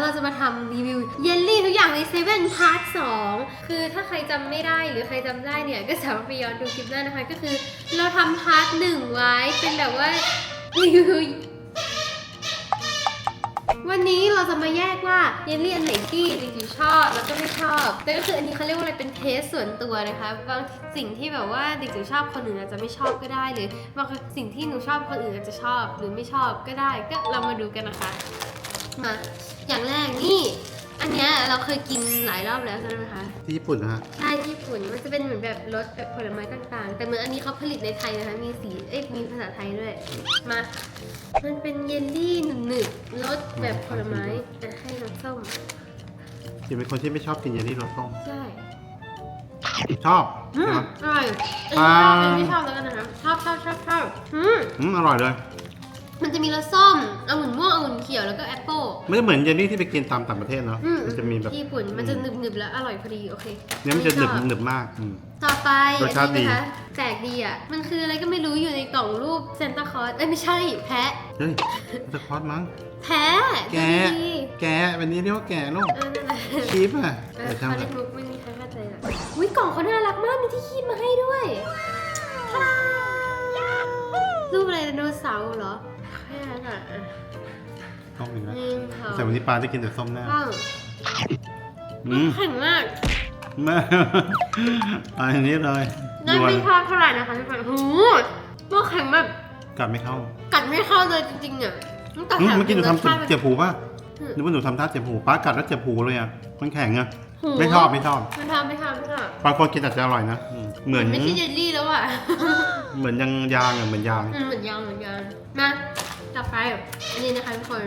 เราจะมาทำรีวิวเยลลี่ทุกอย่างในเซเว่นพาร์ทสองคือถ้าใครจำไม่ได้หรือใครจำได้เนี่ย ก็สามารถไปย้อนดูคลิปได้นะคะ ก็คือเราทำพาร์ทหนึ่งไว้เป็นแบบว่ารีวิววันนี้เราจะมาแยกว่าเยลลี่อันไหนที่จริงๆชอบแล้วก็ไม่ชอบแต่ก็คืออันนี้เขาเรียกว่าอะไรเป็นเทสส่วนตัวนะคะบางสิ่งที่แบบว่าเด็กๆชอบคนอื่นอาจจะไม่ชอบก็ได้หรือบางสิ่งที่หนูชอบคนอื่นอาจจะชอบ หรือไม่ชอบก็ได้ก็เรามาดูกันนะคะมา อย่างแรกนี่ อันเนี้ยเราเคยกินหลายรอบแล้วใช่ไหมคะ ที่ญี่ปุ่นนะฮะ ใช่ที่ญี่ปุ่นมันจะเป็นเหมือนแบบรสแบบผลไม้ต่างๆ แต่เหมือนอันนี้เขาผลิตในไทยนะคะ มีสีเอ้ยมีภาษาไทยด้วย มา มันเป็นเยลลี่หนึบๆรสแบบผลไม้อะให้น้ำส้มจิเป็นคนที่ไม่ชอบกินเยลลี่รสส้มใช่ชอบอืมนะครับอร่อยอันอ่านี้ชอบอันนี้ไม่ชอบแล้วกันนะคะชอบชอบชอบชอบอืม อืมอร่อยเลย มันจะมีรสส้มองุ่นม่วงองุ่นเขียวแล้วก็แอปเปิ้ลไม่ได้เหมือนเยลลี่ที่ไปกินตามต่างประเทศเนาะ อืมมันจะมีแบบที่ญี่ปุ่นมันจะหนึบๆแล้วอร่อยพอดีโอเคเนี่ยมันจะหนึบชอบหนึบมากอืม ต่อไปรอัสนชาตินี้นะคะดีแปลกดีอะ มันคืออะไรก็ไม่รู้อยู่ในกล่องรูปเซนตาคลอสเอ้ยไม่ใช่แพะ เฮ้ยสคอตมั้ง แพ้แกะดีแกะวันนี้เรียกว่าแกะลูกเออนั่นแหละชีฟอะเอเอออช่างเขามัเล่นนมุกไม่มีใครเข้าใจหรอกอุ้ยกล่องเขาน่ารักมากมีที่คีบมาให้ด้วยรูปอะ ไรไดโนเสาร์เหรอแค่นั้นอะอะต้องอีกแล้วหนึ่งสองแต่วันนี้ปลาได้กินแต่ส้มแน่สามอืมแข็งมากแม่อันนี้เลยนั่นยวนไม่ชอบเท่าไหร่นะคะทุกคนหูตัวแข็งแบบกัดไม่เข้ากัดไม่เข้าเลยจริงๆอะตั้งแต่อืมแถวเมื่อกี้หนูรสชาติทำเจ็บหูป่ะอืมนึกว่าหนูทำท่าเจ็บหูป้ากัดแล้วเจ็บหูเลยอะมันแข็งอะหู ไม่ชอบไม่ชอบไม่ทำไม่ทำไม่ทำบางคนกินอาจจะอร่อยนะอืมเหมือนไม่ใช่เยลลี่แล้วอะ เหมือนยังยางอะเหมือนยาง อืมเหมือนยางเหมือนยางมาต่อไปอันนี้นะคะทุกคน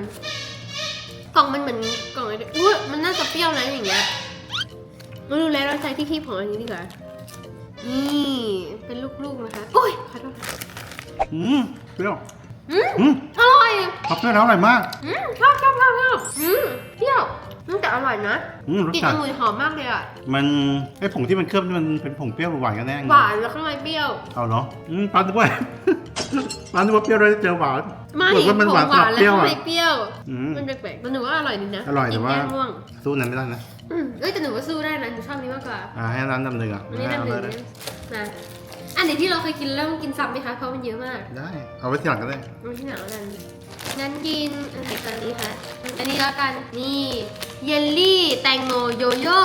กล่องมันเหมือนกล่องอะไรอุ้ยมันน่าจะเปรี้ยวนะอย่างเงี้ยมาดูแล้วเราใช้ที่คีบของอันนี้ดีกว่านี่เป็นลูกๆนะคะโอ้ยขอโทษอืมเปรี้ยวอืมอืมอร่อยพับเปรี้ยวแล้วอร่อยมาก อืมชอบชอบชอบชอบอืมเปรี้ยวอืม แต่อร่อยนะอืมรสกลิ่นจัดองุ่นหอมมากเลยอะ มันไอผงที่มันเคลือบนี่มันเป็นผงเปรี้ยวหรือหวานกันแน่หวานแล้วข้างในเปรี้ยว เอาเหรออืมปลาด้วยปลาด้วยเปรี้ยวเลยเจอหวานไม่เหมือนว่ามันผหวานงสลับแล้วเปรี้ยวข้างอะ ในเปรี้ยว อืม มันแปลกๆแต่หนูว่าอร่อยดีนะอร่อยแต่ว่า กินแก้ง่วงสู้นั้นไม่ได้นะอืมเอ้ยแต่หนูว่าสู้ได้นะหนูชอบนี้มากกว่า อ่าให้ร้านดำเนินอะอันนี้ให้นำหนึ่งเอาเลยนะอันไหนที่เราเคยกินแล้วต้องกินซ้ำไหมคะเพราะมันเยอะมากได้ เอาไว้ทีหลังก็ได้ไม่ใช่หนังแล้วกัน งั้นกินอันไหนกันดีคะอันนี้แล้วกันนี่เยลลี่แตงโมโยโย่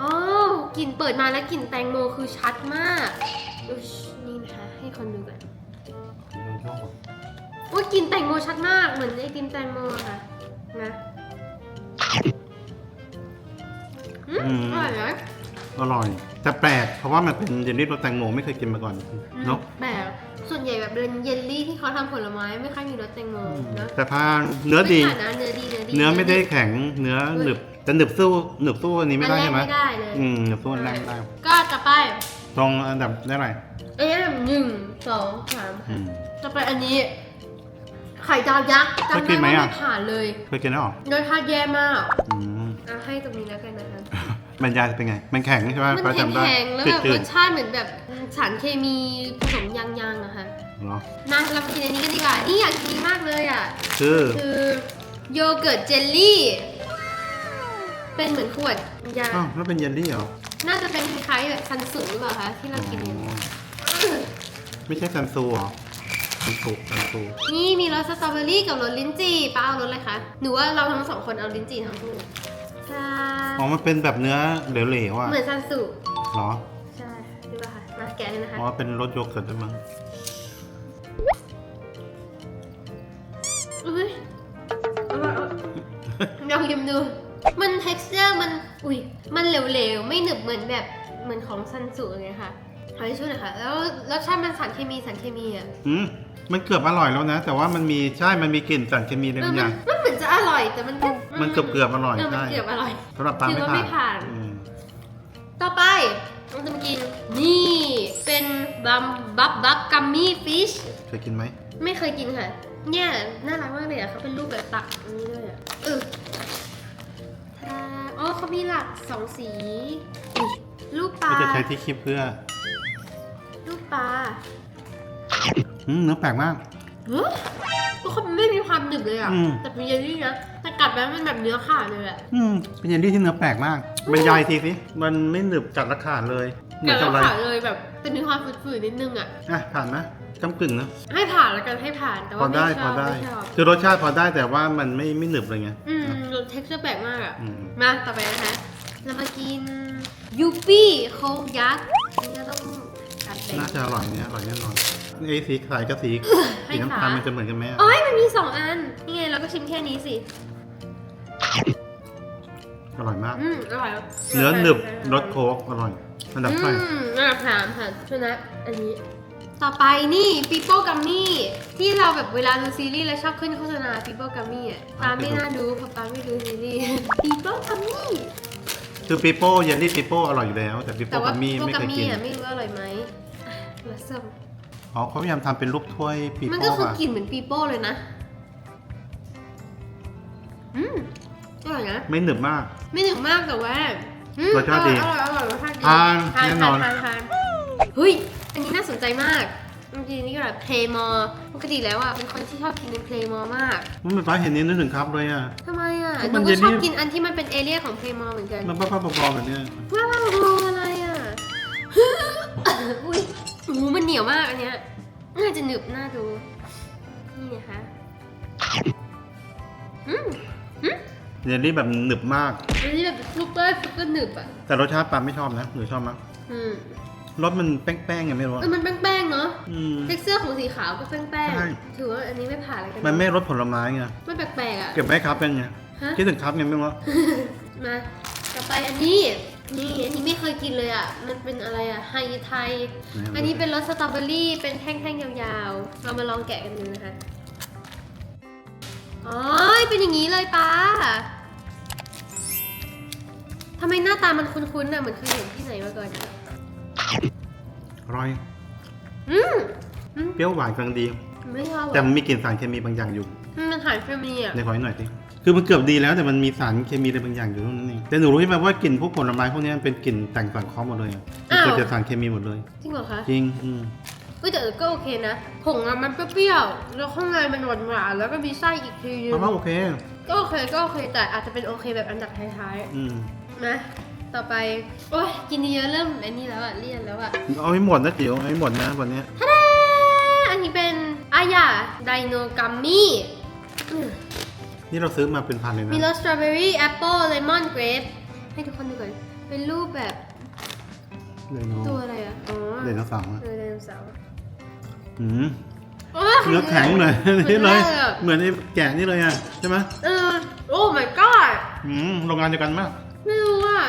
อ๋อกลิ่นเปิดมาแล้วกลิ่นแตงโมคือชัดมากอุ๊ยนี่นะคะให้คนดูกันโอ้ยกลิ่นแตงโมชัดมากเหมือนไอติมแตงโมอะค่ะนะอืมอืมอร่อยนะอร่อยแต่แปลกเพราะว่ามันเป็นเยลลี่รสแตงโมไม่เคยกินมาก่อนเนาะแบบส่วนใหญ่ แบบเป็นเยลลี่ที่เขาทำผลไม้ไม่ค่อยมีรสแตงโมเนอะแต่พาเนื้อดี ไม่ขานะเนื้อดีเนื้อดีเนื้อไม่ได้แข็งเนื้อหนึบแต่หนึบสู้หนึบสู้อันนี้ไม่ได้อันแรใช่กไหมไม่ได้เลยอืมหนึบสู้อันแรกไม่ได้ก็ต่อไปตรงอันดับได้ไรอันนี้อันดับหนึ่งสองสามอืม ต่อไปอันนี้ ไข่ดาวยักษ์เคยจำกิได้นไหมว่าอะไม่ผ่านเลยเคยกินแล้วเหรอรสชาติแย่มากอืมอะให้ตรงนี้แล้วกันนะคะ บรรยายเป็นไง มันแข็งใช่ไหมมันป้าจำได้แข็งๆแล้วจืแบบดรสชาติเหมือนแบบสารเคมีผสมยางๆอะค่ะๆ เหรอมาเรามากินอันนี้กันดีกว่า นี่อยากกินมากเลยอะคือคือโยเกิร์ตเจลลี่ เป็นเหมือนขวดยา อ้าวแล้วเป็นเยลลี่เหรอน่าจะเป็นคล้ายๆแบบซันสุหรือเปล่าคะที่เรากินกันอ๋อไม่ใช่ซันซูเหรอซันซูซันซูนี่มีรสสตรอเบอรี่กับรสลิ้นจี่ป้าเอารสอะไรคะ หนูว่าเราทั้งสองคนเอาลิ้นจี่ทั้งคู่ใช่อ๋อมันเป็นแบบเนื้อเหลวๆอะเหมือนซันสุเหรอ ใช่ดูป่ะคะมาแกะเลยนะคะ อ๋อเป็นรสโยเกิร์ตด้วยมั้ง อุ้ยเอาเอาลองชิมดู มัน texture มัน อุ้ย มันเหลวๆ ไม่หนึบเหมือนแบบเหมือนของซันสุไงค่ะขอให้ช่วยหน่อยค่ะแล้วรสชาติมันสารเคมีสารเคมีอะอืมมันเกือบอร่อยแล้วนะ แต่ว่ามันมีใช่ มันมีกลิ่นสารเคมีอะไรเออบางอย่าง มันเหมือนจะอร่อยแต่มันก็มันเกือบเกือบอร่อยเออมันใช่เกือบอร่อยสำหรับปลาถือไม่ว่าไม่ผ่านผ่านอืมต่อไปเราจะมากิน นี่เป็นบัมบับบับกัมมี่ฟิชเคยกินไหมไม่เคยกินค่ะ เนี่ยน่ารักมากเลยอะเขาเป็นรูปแบบตักอันนี้ด้วยอะเออทาอ๋อเขามีหลักสองสีอุ๊ยรูปปลาก็จะใช้ที่คีบเพื่อรูปปลาอืมเนื้อแปลกมาก เฮ้ยก็เขาไม่มีความหนึบเลยอะ อืม แต่เป็นเยลลี่นะแต่กัดแล้วมันแบบเนื้อขาดเลยอะ อืมเป็นเยลลี่ที่เนื้อแปลกมากบรรยายทีสิมันไม่หนึบจัดราคาดเลยเหมืกัอนดกับแล้วอะไรขาดเลยแบบแต่มีความฝืดๆนิดนึงอะ อะผ่านไห มกำกึ่งนะให้ผ่านแล้วกันให้ผ่านแต่พอว่าไม่ได้ชพออบได้ ไม่ชอบคือรสชาติพอได้แต่ว่ามันไม่ไม่หนึบเลยไงอืมรสเท็กซ์เจอร์แปลกมากอะ อืม มาต่อไปนะคะ เรามากินยูปี้โค้กยักษ์นี่ก็ต้องกัดเป็น น่าจะอร่อยเนี่ยอร่อยแน่นอนไอ้สีขายกับสีให้สีน้ำขาตาลมันจะเหมือนกันไหมอะโอ้ยมันมีสองอัน นี่ไงเราก็ชิมแค่นี้สิ อร่อยมาก อืมอร่อยเนื้อหนึบรสโค้กอร่อยอันดับอืไปมอันดับสามค่ะชนะอันนี้ ต่อไปนี่ปีโป้กัมมี่ที่เราแบบเวลาดูซีรีส์แล้วชอบขึ้นโฆษณาปีโป้กัมมี่อะปาไม่น่าดูเพราะปาไม่ดูซีรีส์ปีโป้กัมมี่คือปีโป้เยลลี่ปีโป้อร่อยอยู่แล้ว แต่ปีแต่โป้ว่ากัมมี่ปีโป้ไม่กัเคมยกิมี่นอะไม่รู้อร่อยไหมอะมาส้มอ๋อเขาพยายามทำเป็นรูปถ้วยปีมันโป้ก็คืออะกลิ่นเหมือนปีโป้เลยนะอืมอร่อยนะ ไม่หนึบมาก ไม่หนึบมากแต่ว่าอืมรสชาติดีอร่อยอร่อยอร่อยรสชาติดีทานทานแน่นอน ทานทานเฮ้ย อันนี้น่าสนใจมากจริงๆนี่ก็แบบเพลมอปกติแล้วอะเป็นคนที่ชอบกินเป็นเพลมอมากมันเป็นฟ้าเห็นนี้นึกถึงครับเลยอะ ทำไมอะก็หมันูนก็ชอบเยลลี่ กินอันที่มันเป็นเอเลี่ยของเพลมอเหมือนกันมันบ้าๆบอๆแบบเนี้ยว้าวโอ้อะไรอะ อุ้ยหูมันเหนียวมากอันเนี้ยน่าจะหนึบน่าดู นี่นะคะอืมเยลลี่แบบหนึบมาก อันนี้แบบซุปเปอร์ซุปเปอร์หนึบอะ แต่รสชาติปาไม่ชอบนะหรือชอบมั้ยอืม รสมันแป้งๆไงไม่รู้เออะอมันแป้งๆเนาะอืม เท็กเจอร์ของสีขาวก็แป้งใช่ ๆถือว่าอันนี้ไม่ผ่านเลยกันมันไม่รสผลไม้ไงมันแปลกๆอะ เก็บไว้ครับเป็นไงฮะ คิดถึงครับไงไม่รู้ มาต่อไปอันนี้ นี่อันนี้ไม่เคยกินเลยอะ มันเป็นอะไรอะไฮไทยอันนี้เป็นรสสตรอเบอรี่ เป็นแท่งๆ ยาวๆ เรามาลองแกะกันดูนะคะ อ๋อ เป็นอย่างนี้เลยป้าทำไมหน้าตามันคุ้นๆน่ะเหมือนเคยเห็นที่ไหนมาก่อนอะ อร่อยอืมอืมเปรี้ยวหวานกำลังดี ไม่เอาแต่อะมันมีกลิ่นสารเคมีบางอย่างอยู่ มันหายเคมีอะในขอให้หน่อยสิคือมันเกือบดีแล้วแต่มันมีสารเคมีอะไรบางอย่างอยู่ตรงนั้นเองแต่หนูรู้ใช่ไหมว่ากลิ่นพวกผลไม้พวกนี้มันเป็นกลิ่นแต่งสังเคราะห์หมดเลยอะมันเกิดจากสารเคมีหมดเลย จริงเหรอคะจริงอืมเอ้ยแต่ก็โอเคนะผงอะมันเปรี้ยวๆแล้วข้างในมันหวานๆแล้วก็มีไส้อีกทีนึงเพราะว่าโอเค ก็โอเคก็โอเคแต่อาจจะเป็นโอเคแบบอันดับท้ายอืมๆนะ ต่อไป โอ้ยกินเยอะเริ่มไอันนี้แล้วอะเลี่ยนแล้วอะเอาให้หมดนะจิ๋วเอาให้หมดนะวันเนี้ยทะเดอันนี้เป็นอายาไดโนกัมมี่นี่เราซื้อมาเป็นพันเลยนะมีรสสตรอเบอรี่แอปเปิลเลมอนเกรปให้ทุกคนดูก่อนเป็นรูปแบบไดโนตัวอะไรอะอ๋อไดโนเสาร์อะเออไดโนเสาร์อืมโอ้ยเนื้อแข็งเลยหมืนี่อนเลยแรกอะเหมือนไอ้แกะนี่เลยอะใช่ไหมเออโอ้ my god อืมโรงงานเดียวกันมาก ไม่รู้อะ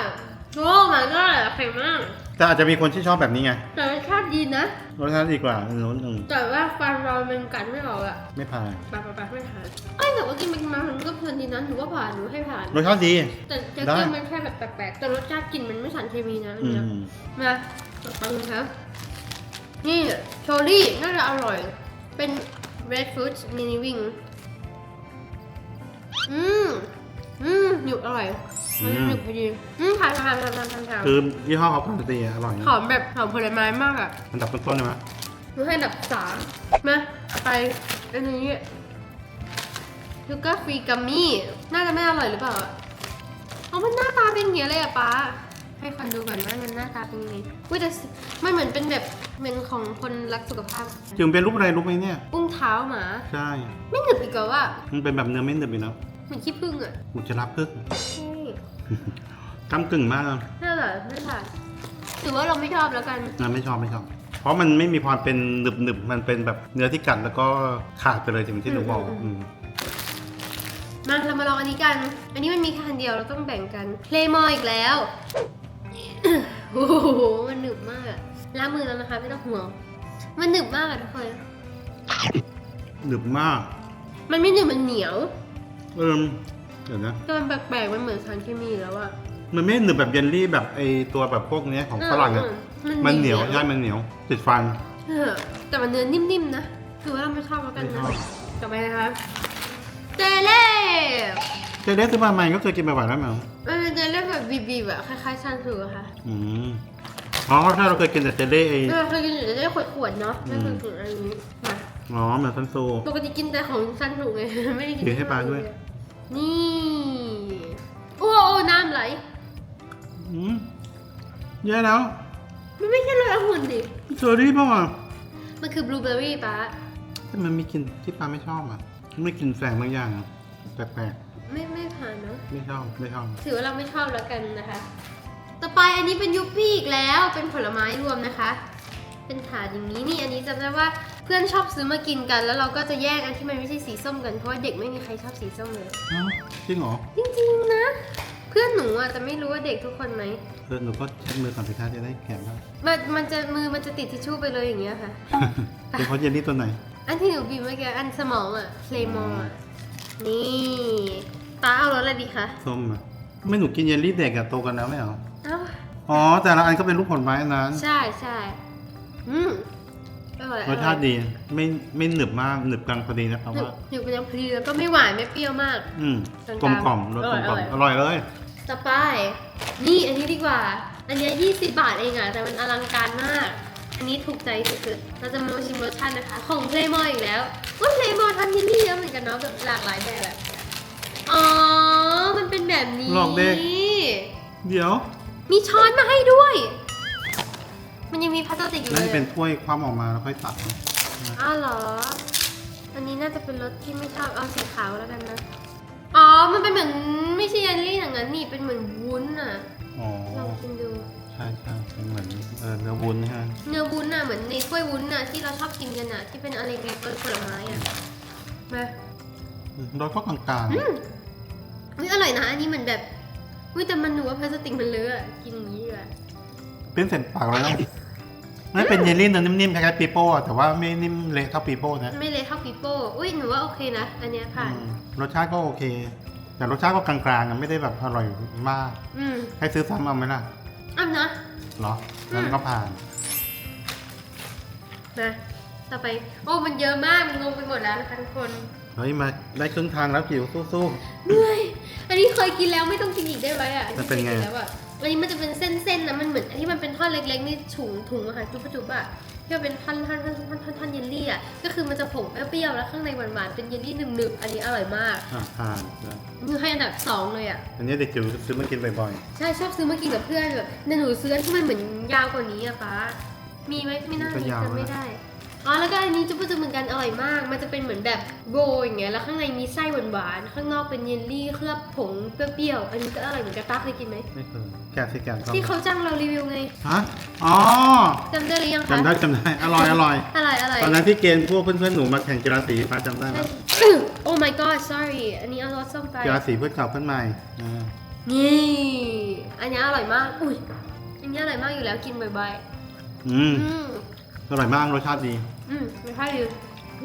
โอ้ my god แข็งมาก แต่อาจจะมีคนที่ชอบแบบนี้ไงแต่รสชาติดีนะ รสชาติดีกว่าอันนู้นอืมแต่ว่าฟันเรามันกัดไม่ออกอะไม่ผ่านปากปากปากไม่ผ่านเอ้ยแต่ว่ากินไปกินมามันก็เพลินดีนะหนูว่าผ่านหนูให้ผ่าน รสชาติดี แต่จะได้ กินมันแค่แบบแปลกๆ แต่รสชาติกลิ่นมันไม่สารเคมีนะอันอืเนี้ยมมาต่อไปนะครับนี่โชลี่น่าจะอร่อย เป็น red fruit mini wing อืมอืมหนึบอร่อย มันหนึบพอดีอืมผ่านผ่านผ่านผ่านผ่านผ่านคือยี่ห้อเขาการันตีอะอร่อยนะหอมแบบหอมผลไม้มากอะอันดับต้นๆเลยไหมหนูให้อันดับสามมาไปอันนี้ลูก้าฟรีกัมมี่น่าจะไม่อร่อยหรือเปล่าอะเอามันหน้าตาเป็นอย่างเงี้ยเลยอะป๊าให้คนดูก่อนว่ามันหน้าตาเป็นยังไงอุ้ยแต่มันเหมือนเป็นแบบเหมือนของคนรักสุขภาพจึงเป็นรูปอะไรรู้ไหมเนี่ยอุ้งเท้าหมา ใช่ ไม่หนึบอีกเหรอวะมันเป็นแบบเนื้อไม่หนึบอีกแล้วเหมือนขี้ผึ้งอะอุจจาระพึ่งใช่ กำกึ่งมากนะน่าเหรอไม่ผ่านถือว่าเราไม่ชอบแล้วกันนะไม่ชอบไม่ชอบ เพราะมันไม่มีความเป็นหนึบหนึบๆมันเป็นแบบเนื้อที่กัดแล้วก็ขาดไปเลยถึงที่หนูบอกอืมอืมอืมมาเรามาลองอันนี้กัน อันนี้มันมีแค่อันเดียวเราต้องแบ่งกันเพลย์มออีกแล้วโอ้โหมันหนึบมากอะล้างมือแล้วนะคะไม่ต้องห่วงมันหนึบมากอะทุกคนหนึบมาก มันไม่หนึบมันเหนียวเออ เดี๋ยวนะ แต่มันแปลกๆมันเหมือนสารเคมีแล้วอะมันไม่หนึบแบบเยลลี่แบบไอตัวแบบพวกเนี้ยของฝรั่งอะอืมันเหนียวใช่มันเหนียว ติดฟัน เออแต่มันเนื้อนิ่มๆนะถือว่าเราไม่ชอบแล้วกันไม่นะชอบ ต่อไปนะคะเจเล่เจเดสซื้อมาใหม่ก็เคยกินมาหวานแล้วมั้งมันเป็นเจเล่แบบบีบๆอะคล้ายๆชานถืออะค่ะอืมอ๋อถ้าเราเคยกินแต่เจเล่ไอ เออเคยกินอยู่เจเล่ขวดๆเนาะไม่เคยกินอันนี้มาอ๋อเหมือนซันโซ ปกติกินแต่ของซันถูกไงไม่ได้กินถือให้ปลาด้วย นี่ โอ้โอ้น้ำไหล อืมแย่แล้วมันไม่ใช่เลยองุ่นดิ เชอรี่ป่ะวะมันคือบลูเบอร์รี่ป้าแต่มันมีกลิ่นที่ปลาไม่ชอบอะไม่กลิ่นแฝงบางอย่างอะแปลกไม่ไม่ผ่านเนาะ ๆไม่ชอบไม่ชอบถือว่าเราไม่ชอบแล้วกันนะคะ ต่อไปอันนี้เป็นยูปี้อีกแล้ว เป็นผลไม้รวมนะคะ เป็นถาดอย่างนี้นี่อันนี้จำได้ว่าเพื่อนชอบซื้อมากินกัน แล้วเราก็จะแยกอันที่มันไม่ใช่สีส้มกันเพราะว่าเด็กไม่มีใครชอบสีส้มเลย อ้าวจริงเหรอจริงๆนะ เพื่อนหนูอะจะไม่รู้ว่าเด็กทุกคนไหมเออหนูก็เช็ดมือก่อนสิคะจะได้แกะบ้างมันมันจะมือมันจะติดทิชชู่ไปเลยอย่างเงี้ยค่ะเป็นเพราะเยลลี่ตัวไหน อันที่หนูบีบเมื่อกี้อันสมองอะเพลมออะนี่ป้าเอารสอะไรดีคะส้มอะไม่หนูกินเยลลี่เด็กอะโตกันแล้วไม่เหรอเอ้าอ๋อแต่ละอันก็เป็นรูปผลไม้อันนั้น ใช่ใช่ อืมอร่อยรสชาติดีไม่ไม่หนึบมากหนึบกลางพอดีนะครับหนึบว่า หนึบเป็นยังพอดีแล้วก็ไม่หวานไม่เปรี้ยวมาก อืมกลางๆกลมกล่อมรสกลมกล่อมออร่ร่ออยยเลย ต่อไป นี่อันนี้ดีกว่า อันเนี้ย20 บาทเองอะแต่มันอลังการมาก อันนี้ถูกใจสุดๆเราจะมาชิมรสชาตินะคะ ของเพลย์มออีกแล้วว่าเพลย์มอทำยินดีเยอะเหมือนกันเนาะแบบหลากหลายแบบอะอ๋อ มันเป็นแบบนี้หลอกเด็ก เดี๋ยว มีช้อนมาให้ด้วย มันยังมีพลาสติกอยู่เลน่ายจะเป็นถ้วยความออกมาแล้วค่อยตัดนะอ้าวเหรอ อันนี้น่าจะเป็นรสที่ไม่ชอบเอาสีขาวแล้วกันนะ อ๋อ มันเป็นเหมือนไม่ใช่เยลลี่อย่างนั้นนี่เป็นเหมือนวุ้นอะอ๋อ ลองกินดู ใช่ใช่เป็นเหมือนเออเนื้อวุ้นนะฮะเนื้อวุ้นอะเหมือนในถ้วยวุ้นอะที่เราชอบกินกันอะที่เป็นอะไรเล็กๆผลไม้อะมา รสก็กลางอืมอุ๊ยอร่อยนะ อันนี้เหมือนแบบอุ้ยแต่มันหนูว่าพลาสติกมันเลอะอะกินอย่างนี้ดีกว่าๆเป็นเส้นปากเลยนะ นั่นเป็นเยลลี่เนื้อนิ่มๆคล้ายๆปีโป้อะแต่ว่าไม่นิ่มเละเท่าปีโป้นะไม่เละเท่าปีโป้อุ้ยหนูว่าโอเคนะ อันเนี้ยผ่าน อืมรสชาติก็โอเค แต่รสชาติก็กลางๆอะไม่ได้แบบอร่อยมาก อืมให้ซื้อซ้ำเอาไหมล่ะอะนะ เหรองั้นก็ผ่าน มาต่อไป โอ้ มันเยอะมาก มันงงไปหมดแล้วนะคะทุกคน เฮ้ยมาได้ครึ่งทางแล้วจิ๋วสู้ เหนื่อย อันนี้เคยกินแล้วไม่ต้องกินอีกได้ไหมอะมันเป็นไง คยกิแล้วอะ อันนี้มันจะเป็นเส้นๆนะมันเหมือนที่มันเป็นท่อนเล็กๆนี่ถุงถุงอะค่ะจุ๊บจุ๊บๆอะที่มันเป็นท่อนท่อนท่อนท่อนท่อนท่อนเยลลี่อะก็คือมันจะผงเปรี้ยวๆแล้วข้างในหวานๆเป็นเยลลี่หนึบๆอันนี้อร่อยมากๆอะผ่านนะนี่ให้อันดับสองเลยอะอันนี้เด็กจิ๋วซื้อมากินบ่อยใช่ชอบซื้อมากินกับเพื่อนแบบแต่หนูซื้ออันที่มันเหมือนยาวกว่านี้อะฟ้ามีไหมไม่น่ามีจำไม่ได้ อ๋อแล้วก็อันนี้จุ๊บจุ๊บเหมือนกันอร่อยมาก มันจะเป็นเหมือนแบบโรลอย่างเงี้ยแล้วข้างในมีไส้หวานๆข้างนอกเป็นเยลลี่เคลือบผงเปรี้ยวๆอันนี้ก็อร่อยเหมือนกันตาเคยกินไหมๆไม่เคยแกะสิแกะต้องที่เขาจ้างเรารีวิวไงฮะอ๋อจำได้หรือยังคะจำได้จำได้อร่อยอร่อยอร่อยอร่อยตอนนั้นที่เกณฑ์พวกเพื่อนๆหนูมาแข่งกีฬาสีฟ้าจำได้ไหมโอ้ my god sorry อันนี้เอารสส้มไปกีฬาสีเพื่อนเก่าเพื่อนใหม่อ่านี่อันนี้อร่อยมากอุ้ยอันนี้อร่อยมากอยู่แล้วกินบ่อยอืมๆอืม อร่อยมากรสชาติดี อืมไม่ใช่ดิ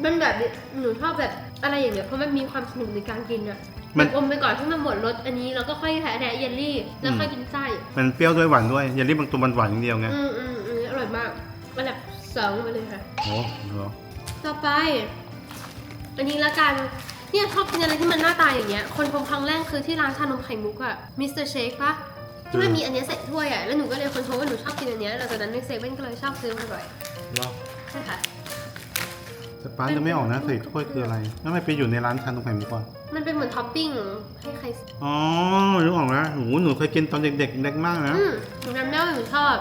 มันแบบหนูชอบแบบอะไรอย่างเงี้ยเพราะมันมีความสนุกในการกินอะมัน แบบอมไปก่อนให้มันหมดรสอันนี้แล้วก็ค่อยแทะแทะเยลลี่ แล้วค่อยกินไส้มันเปรี้ยวด้วยหวานด้วยเยลลี่บางตัวมันหวานอย่างเดียวไงอืมอืมอืมอร่อยมากอันดับสองไปเลยค่ะ โอ้เหรอต่อไป อันนี้ละกันเนี่ยชอบกินอะไรที่มันหน้าตาอย่างเงี้ย คนพบครั้งแรกคือที่ร้านชานมไข่มุกอะมิสเตอร์เชคปะที่มันมีอันเนี้ยใส่ถ้วยอะแล้วหนูก็เลยคนพบว่าหนูชอบกินอันเนี้ยแล้วจากนั้นในเซเว่นก็เลยชอบซื้อมาบ่อยเหรอใช่ค่ะ แต่ป้าจะไม่ออกนะใส่ถ้วยคืออะไรแล้วทำไม่ไปอยู่ในร้านชานมไข่มุกอะมันเป็นเหมือนท็อปปิ้งให้ใคร อ๋อนึกออกแล้วหนูหนูเคยกินตอนเด็กๆเด็กมากนะอืมหนูจำได้ว่าหนูชอบ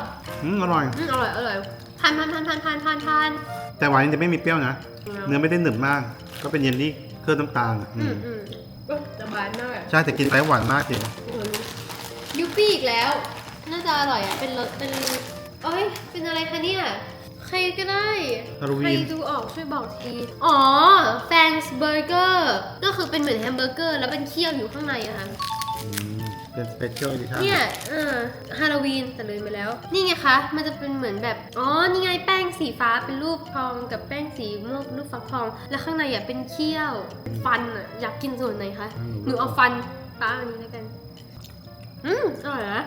อืมอร่อย อืมอร่อยอร่อยทานทานทานทานทานทานทานแต่หวานจะไม่มีเปรี้ยวนะเนื้อไม่ได้หนึบมาก ก็เป็นเยลลี่เคลือบน้ำตาลอือืมมอืมโอ้สบายมากใช่แต่กินไปหวานมากจริงยูปี้อีกแล้ว น่าจะอร่อยอะ เป็นรสเป็นเอ้ย เป็นอะไรคะเนี่ย ใครก็ได้ ฮาโลใครวีนดูออกช่วยบอกที อ๋อ แฟงส์เบอร์เกอร์ ก็คือเป็นเหมือนแฮมเบอร์เกอร์ แล้วเป็นเคี่ยวอยู่ข้างในอะค่ะ อืมเป็นสเปเชียลดิชั่นเนี่ยเออฮาโลวีนแต่เลยไปแล้ว นี่ไงคะ มันจะเป็นเหมือนแบบ อ๋อ นี่ไงแป้งสีฟ้าเป็นรูปทองกับแป้งสีม่วงรูปฟักทอง แล้วข้างในอะเป็นเคี่ยวเป็นฟันอะ อยากกินส่วนไหนคะ หนูเอาฟันป้าอันนี้แล้วกัน อืมอร่อยนะ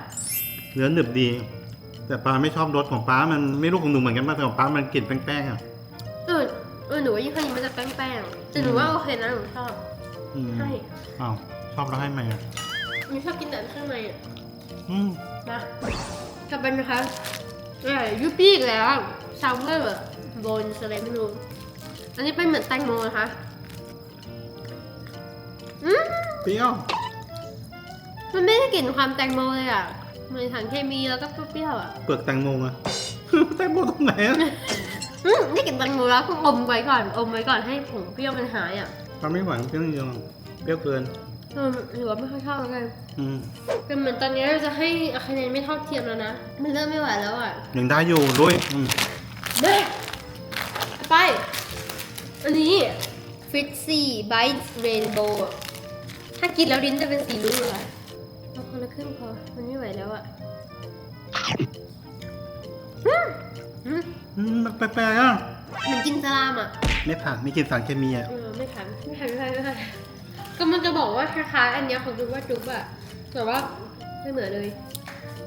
เนื้อหนึบดี แต่ป้าไม่ชอบรสของป้ามันไม่รู้ของหนูเหมือนกันป่ะแต่ของป้ามันกลิ่นแป้งๆอะเออเออหนูว่ายี่ห้อนี้มันจะแป้งๆแต่หนูว่าโอเคนะหนูชอบอืมใช่อ้าวชอบแล้วให้ไหมอะหนูชอบกินแต่ข้างในอะอืมนะกลับไปนะคะเออยูปี้อีกแล้วซาวเวอร์โบนอะไรไม่รู้อันนี้เป็นเหมือนแตงโมนะคะอืมเปรี้ยวมันไม่ได้กลิ่นความแตงโมเลยอะ เหมือนสารเคมีแล้วก็เปรี้ยวๆอะเปลือกแตงโมอะแตงโมตรงไหนอะอืมได้กลิ่นแตงโมแล้วก็อมไว้ก่อน อมไว้ก่อนให้ผงเปรี้ยวมันหายอะทำไม่ไหวเปรี้ยวนิดเดียวเปรี้ยวเกินเออหรือว่าไม่ค่อยชอบแล้วกันอืมเป็นเหมือนตอนนี้เราจะให้คะแนนไม่เท่าเทียมแล้วนะ มันเริ่มไม่ไหวแล้วอะยังได้อยู่ด้วยอืมเด้ไป อันนี้ฟิตซี่ไบท์เรนโบว์ถ้ากินแล้วลิ้นจะเป็นสีม่วงเหรอเอาคนละครึ่งพอมัน ไม่ไหวแล้วอะอืมอืมอืมมันแปลกๆอะ เหมือนกินสลามอะไม่ผ่านไม่กินสารเคมีอะ เออไม่ทันไม่ทันไม่ทันไม่ทันก็มันจะบอกว่าคล้ายๆอันเนี้ยของจุ๊บว่าจุ๊บอะแต่ว่าไม่เหมือนเลย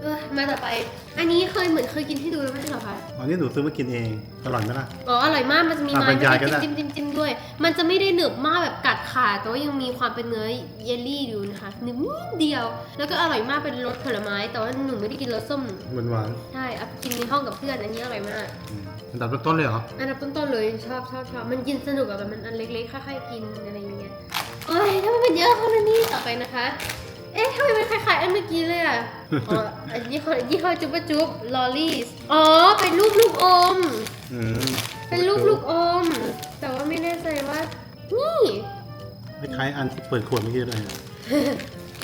เออมาต่อไป อันนี้เคยเหมือนเคยกินให้ดูแล้วไม่ใช่เหรอคะ อ๋อนี่หนูซื้อมากินเอง อร่อยไหมล่ะ อ๋ออร่อยมากมันจะมีอะไม้บรรยายก็ได้ จิ้มจิ้มจิ้มด้วย มันจะไม่ได้หนึบมากแบบกัดขาดแต่ว่ายังมีความเป็นเนื้อเยลลี่อยู่นะคะหนึบนิดเดียว แล้วก็อร่อยมากเป็นรสผลไม้ แต่ว่าหนูไม่ได้กินรสส้มหวานหวานใช่เอาไปกินในห้องกับเพื่อนอันนี้อร่อยมาก ๆอืมอันดับต้นๆเลยเหรอ อันดับต้นๆเลยชอบชอบชอบมันกินสนุกอะแบบมันอันเล็กๆค่อยๆกินอะไรอย่างเงี้ยโอ้ยถ้ามันเป็นเยอะขนาดนี้ต่อไปนะคะ เอ๊ะทำไมมันคล้ายๆอันเมื่อกี้เลยอะ อ๋ออันนี้ยี่ห้อยี่ห้อจุ๊บะจุ๊บลอลี่อ๋อ เป็นรูปลูกอม อืมเป็นรูปลูกอม แต่ว่าไม่แน่ใจว่า นี่ คล้ายๆอันที่เปิดขวดเมื่อกี้เลย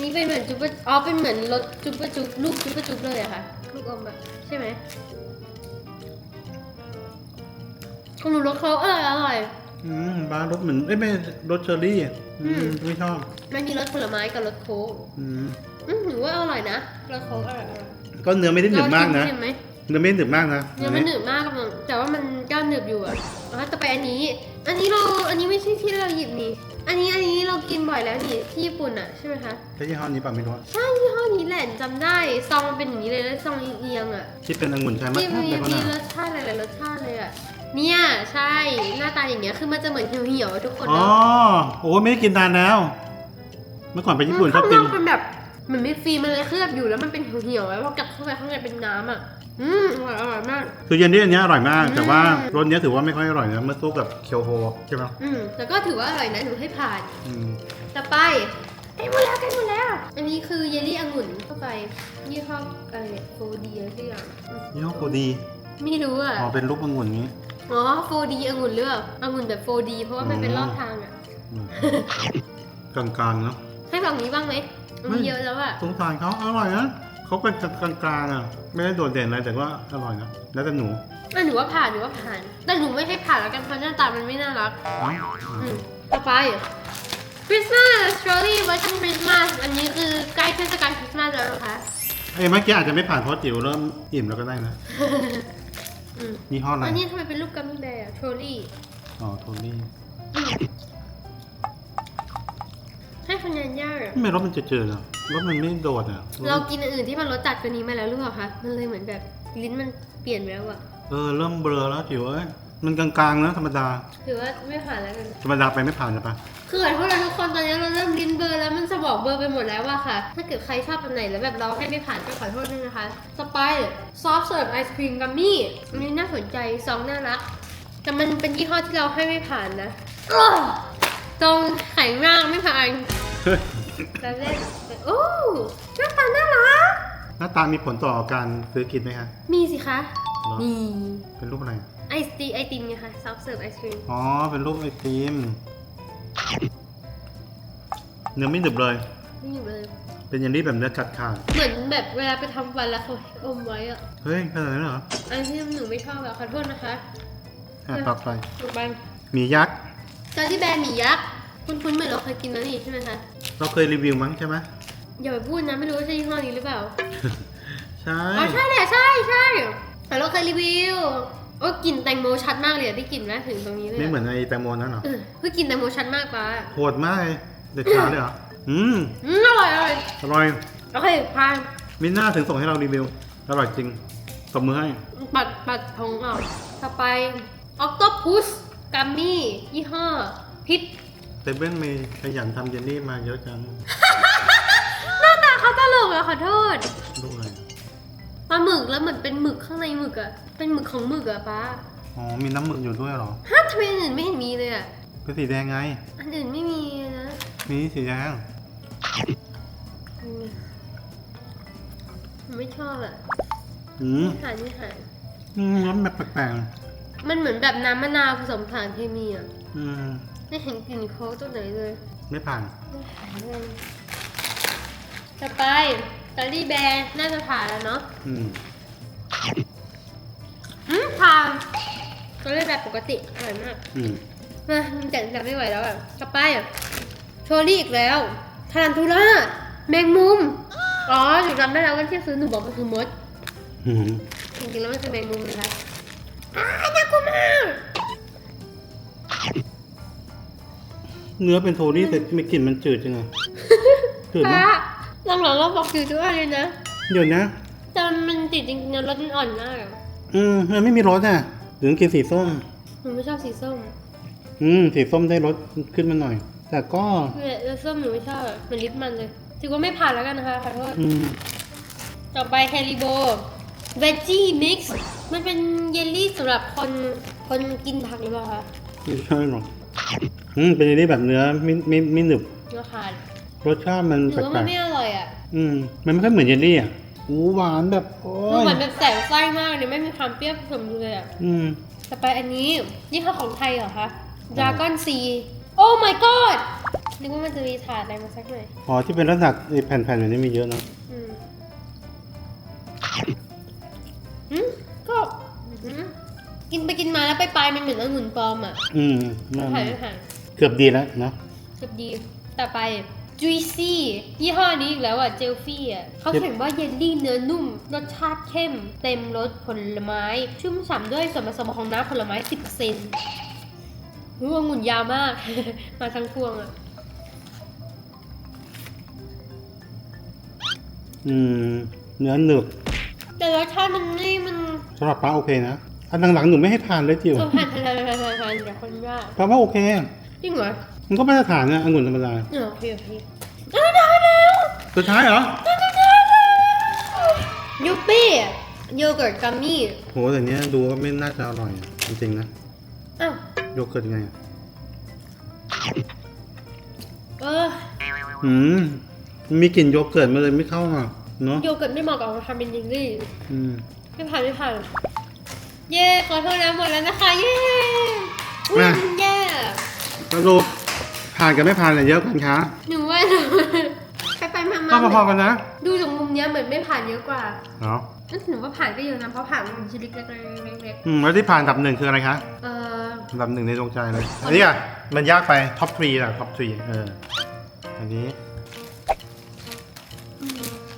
นี่เป็นเหมือนจุ๊บะอ๋อ เป็นเหมือนรสจุ๊บะจุ๊บลูกจุ๊บะจุ๊บเลยอะค่ะ ลูกอมแบบใช่ไหมของหนูรสเขาอร่อยอร่อย อืมบาร์รสเหมือนเอ้ยไม่รสเชอร์รี่อะอือืมมไม่ชอบ มันมีรสผลไม้กับรสโค้กอืม อืมหนูว่าอร่อยนะรสโค้กอร่อยอร่อยก็เนื้อไม่ได้หนึบมากนะลองชิมไหมเนื้อไม่ได้หนึบมากนะเนื้อมันหนึบมากกำลังแต่ว่ามันก้านหนึบอยู่อะอ๋อต่อไปอันนี้ อันนี้เราอันนี้ไม่ใช่ที่เราหยิบนี่ อันนี้อันนี้เรากินบ่อยแล้วนี่ที่ญี่ปุ่นอะใช่ไหมคะใช่ยี่ห้อนี้ป่ะไม่รู้อะใช่ยี่ห้อนี้แหละจำได้ซองมันเป็นอย่างนี้เลยแล้วซองเอียงๆอะที่เป็นองุ่นใช่ไหมที่มีเดี๋ยวก่อนมีนะรสชาติหลายๆรสชาติเลยอะเนี่ยใช่หน้าตาอย่างเงี้ยคือมันจะเหมือนเหี่ยวๆอะทุกคนอ๋อเนาะโอ้ไม่ได้กินนานแล้ว เมื่อก่อนไปญี่ปุ่นชอบข้างกินนอกเป็นแบบ เหมือนมีฟิล์มอะไรเคลือบอยู่แล้วมันเป็นเหี่ยวๆแล้วพอกัดเข้าไปข้างในเป็นน้ำอะ อืมอร่อยอร่อยมาก คือเย็นนี้อันเนี้ยอร่อยมากอืมแต่ว่ารสเนี้ยถือว่าไม่ค่อยอร่อยนะเมื่อสู้กับเคียวโฮใช่ไหมอืมแต่ก็ถือว่าอร่อยนะหนูให้ผ่าน อืมต่อไปใกล้หมดแล้วใกล้หมดแล้ว อันนี้คือเยลลี่องุ่นเข้าไปยี่ห้ออะไรโฟดีอะไรสักอย่างอืมยี่ห้อโคดีไม่รู้อะ อ๋อเป็นรูปองุ่นนี้ อ๋อโฟดีองุ่นหรือเปล่าองุ่นแบบโฟดีเพราะว่ามันเป็นอืมรอบทางอะ อืมกลางๆเนาะให้ฝั่งนี้บ้างไหม มันไม่เยอะแล้วอะสงสารเขาอร่อยนะเขาเป็นกลางๆอะ ไม่ได้โดดเด่นอะไรแต่ว่าอร่อยนะแล้วแต่หนูอะหนูว่าผ่านหนูว่าผ่าน แต่หนูไม่ให้ผ่านแล้วกันเพราะหน้าตามันไม่น่ารักอ๋ออืมต่อไปคริสต์มาสสตรอรี่เวอร์ชันคริสต์มาสอันนี้คือใกล้เทศกาลคริสต์มาสแล้วนะคะไอ้เมื่อกี้อาจจะไม่ผ่านเพราะจิ๋วเริ่มอิ่มแล้วก็ได้นะอืมยี่ห้ออะไรอันนี้ทำไมเป็นรูปกัมมี่แบร์อะโทรี่อ๋อโทนี่ ให้คะแนนยากอะทำไมรสมันจะเจอๆอะรสมันไม่โดดอะเรากินอันอื่นที่มันรสจัดกว่านี้มาแล้วหรือเปล่าคะ มันเลยเหมือนแบบลิ้นมันเปลี่ยนไปแล้วอะเออเริ่มเบลอแล้วจิ๋วเอ้ยมันกลางๆนะธรรมดา ถือว่าไม่ผ่านแล้วกัน ธรรมดาไปไม่ผ่านนะปะคือขอโทษนะทุกคนตอนนี้เราเริ่มลิ้นเบลอร์แล้วมันสมองเบลอร์ไปหมดแล้วอะค่ะ ถ้าเกิดใครชอบอันไหนแล้วแบบเราให้ไม่ผ่านก็ขอโทษด้วยนะคะ ต่อไปซอฟต์เสิร์ฟไอศครีมกัมมี่อันนี้น่าสนใจซองน่ารัก แต่มันเป็นยี่ห้อที่เราให้ไม่ผ่านนะอ้อตรงแข็งมากไม่ผ่าน แต่เล่นโอ้หน้าตาน่ารัก หน้าตามีผลต่อการซื้อกินไหมคะมีสิคะเหรอนี่เป็นรูปอะไร ไอสตีไอติมไงคะซอฟต์เสิร์ฟไอศครีมอ๋อ เป็นรูปไอติมเนื้อไม่หนึบเลยไม่อยู่เลยเป็นเยลลี่แบบเนื้อกัดขาดเหมือนแบบเวลาไปทำฟันแล้วเขาให้อมไว้อะเฮ้ยขนาดนั้นเหรออันที่หนูไม่ชอบอะขอโทษนะคะอะต่อไป ถูกไปหมียักษ์ จอร์ดี้แบร์หมี่ยักษ์ คุณคุณเหมือนเราเคยกินแล้วนี่ใช่ไหมคะ เราเคยรีวิวมั้งใช่ไหมอย่าไปพูดนะไม่รู้ว่าใช่ยี่ห้อนี้หรือเปล่า ใช่ อ๋อใช่แหละใช่ใช่แต่เราเคยรีวิวโอ้กลิ่นแตงโมชัดมากเลยอะได้กลิ่นนะถึงตรงนี้เลยไม่อะเหมือนไอแตงโมนั่นเหรอเออคือกลิ่นแตงโมชัดมากป้าโหดมากเลยเด็ดขาดเลยเหรอ อืม อืมอร่อยอร่อยอร่อย โอเคพานมิน่าถึงส่งให้เรารีวิว อร่อยจริงตบมือให้ ปัดปัดทงออกต่อไปออกโตพุสกัมมี่ยี่ห้อพิษ เซเว่นมีขยันทำเยลลี่มาเยอะจังหน้าตาเขาตลกอะขอโทษรูปอะไรปลาหมึกแล้วเหมือนเป็นหมึกข้างในหมึกอะเป็นหมึกของหมึกอะป้าอ๋อมีน้ำหมึกอยู่ด้วยเหรอฮะทำไมอันอื่นไม่เห็นมีเลยอะเป็นสีแดงไง อันอื่นไม่มีนะมีสีแดงอืมผมไม่ชอบอะอืมหายไม่หายอืมรสแบบแปลกมันเหมือนแบบน้ำมะนาวผสมสารเคมีอะๆอืม ไม่เห็นกลิ่นโค้กตัวไหนเลยไม่ผ่านไม่หายเลยต่อไปตอรี่แบร์น่าจะผ่านแล้วเนาะอืมอืมผ่านตอรี่แบร์ปกติอร่อยมากอืมมาจัดจัดไม่ไหวแล้วอะต่อไปอะโชลี่อีกแล้วทารันทูล่าแมงมุม อ๋อหนูจำได้แล้วว่าที่ซื้อหนูบอกมันคือมด อืมจริงๆแล้วมันคือแมงมุมนะคะอ้าวน่ากลัวมาก เนื้อเป็นโทนี่แต่ไม่กลิ่นมันจืดจังไงจืดไหมป้าหลังๆเราบอกอยู่ทุกวันเลยนะเดี๋ยวนะแต่มันติดจริงๆนะรสมันอ่อนมากอะอืมมันไม่มีรสอะหรือกินสีส้ม หนูไม่ชอบสีส้มอืมสีส้มได้รสขึ้นมาหน่อย แต่ก็เนี่ยรสส้มหนูไม่ชอบอะมันลิปมันเลยถือว่าไม่ผ่านแล้วกันนะคะขอโทษ อืมต่อไปแฮริโบเวจี้มิกซ์มันเป็นเยลลี่สำหรับคนคนกินผักหรือเปล่าคะ ไม่ใช่หรอก อืมเป็นอันนี้แบบเนื้อไม่ไม่ไม่หนึบเนื้อขาดรสชาติมันหนูแปว่าลมันกไม่อร่อยอะๆอืมมันไม่ค่อยเหมือนเยลลี่อะอู้หวานแบบโอ้มันยเหมือนแบบแสบไส้มากเลยไม่มีความเปรี้ยวผสมเลยอะอืม ต่อไปอันนี้นี่คือของไทยเหรอคะดราก้อนซีโอ้ my god นึกว่ามันจะมีถาดอะไรมาสักหน่อยอ๋อที่เป็นลักษณะไอ้แผ่นๆแบบนี้มีเยอะเนอะอืมอืมก็อืม กินไปกินมาแล้วไปปลายๆมันเหมือนองุ่นปลอมอะอืมไม่มันหายไม่หายเกือบดีแล้วเนอะสุดดี ต่อไป juicy ยี่ห้อนี้อีกแล้วอะ เจลฟี่อะเขาเขียนว่าเยลลี่เนื้อนุ่ม รสชาติเข้ม เต็มรสผลไม้ ชุ่มฉ่ำด้วยส่วนผสมของน้ำผลไม้ 10%รู้ว่าองุ่นยาวมาก มาทั้งพวงอะ อืม เนื้อหนึบแต่รสชาติมันนี่มันสำหรับป้าโอเคนะ อันหลังๆหนูไม่ให้ทานเลยจิ๋วสัมผัสอะไรอะไรอะไรเดี๋ยวคนว่าป้าว่าโอเค จริงเหรอ มันก็มาตรฐานนะองุ่นธรรมดาเออโอเคโอเคอ้วได้แล้วสุดท้ายเหรอยูปี้โยเกิร์ตกัมมี่โหแต่เนี้ยดูว่าไม่น่าจะอร่อยจริงๆนะอ้าวโยเกิร์ตยังไงอะเอออืมมีกลิ่นโยเกิร์ตมาเลยไม่เข้าอะเนาะโยเกิร์ตไม่เหมาะกับการทำเป็นเยลลี่อืมไม่ผ่านไม่ผ่าน เย้ขอโทษนะหมดแล้วนะคะ เย้อุ้ยมาแย่สรุปผ่านกับไม่ผ่านอะไรเยอะกันคะหนูว่าหนูไปไปมาก็มาพอๆกันนะดูจากมุมเนี้ยเหมือนไม่ผ่านเยอะกว่าเนาะนั่นถือว่าผ่านก็เยอะนะเพราะผ่านมันเป็นชิ้นเล็กๆเล็กอืมแล้วที่ผ่านอันดับหนึ่งคืออะไรคะๆเอออันดับหนึ่งในดวงใจเลยอันนี้อะมันยากไปท็อปทรีอะท็อปทรีเอออันนี้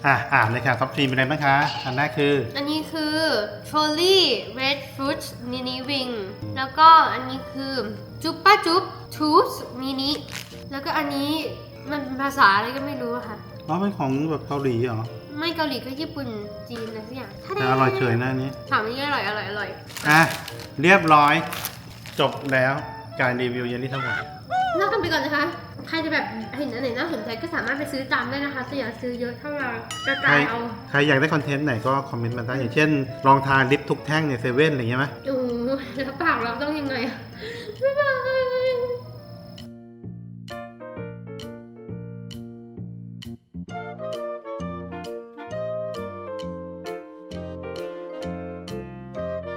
อะอ่านเลยค่ะท็อปทรีเป็นอะไรบ้างคะอันแรกคืออันนี้ คือ Trolley Red Fruit Mini Wing แล้วก็อันนี้คือจุ๊บป้าจุ๊บ Tooth Mini แล้วก็อันนี้มันเป็นภาษาอะไรก็ไม่รู้อะค่ะ อ๋อเป็นของแบบเกาหลีเหรอ ไม่เกาหลีก็ญี่ปุ่นจีนอะไรสักอย่างแต่อร่อยเฉยนะอันนี้ ถามว่าอร่อยอร่อยอร่อย อะ เรียบร้อย จบแล้วการรีวิวเยลลี่ทั้งหมดเลิกกันไปก่อนนะคะ ใครจะแบบเห็นอันไหนน่าสนใจก็สามารถไปซื้อตามได้นะคะแต่อย่าซื้อเยอะเท่าไหร่กระใครจายเอาใครอยากได้คอนเทนต์ไหนก็คอมเมนต์มาได้อย่างเช่นลองทานลิปทุกแท่งในเซเว่นอะไรอย่างเงี้ยไหมโอ้โหแล้วปากเราต้องยังไงอะบ๊ายบาย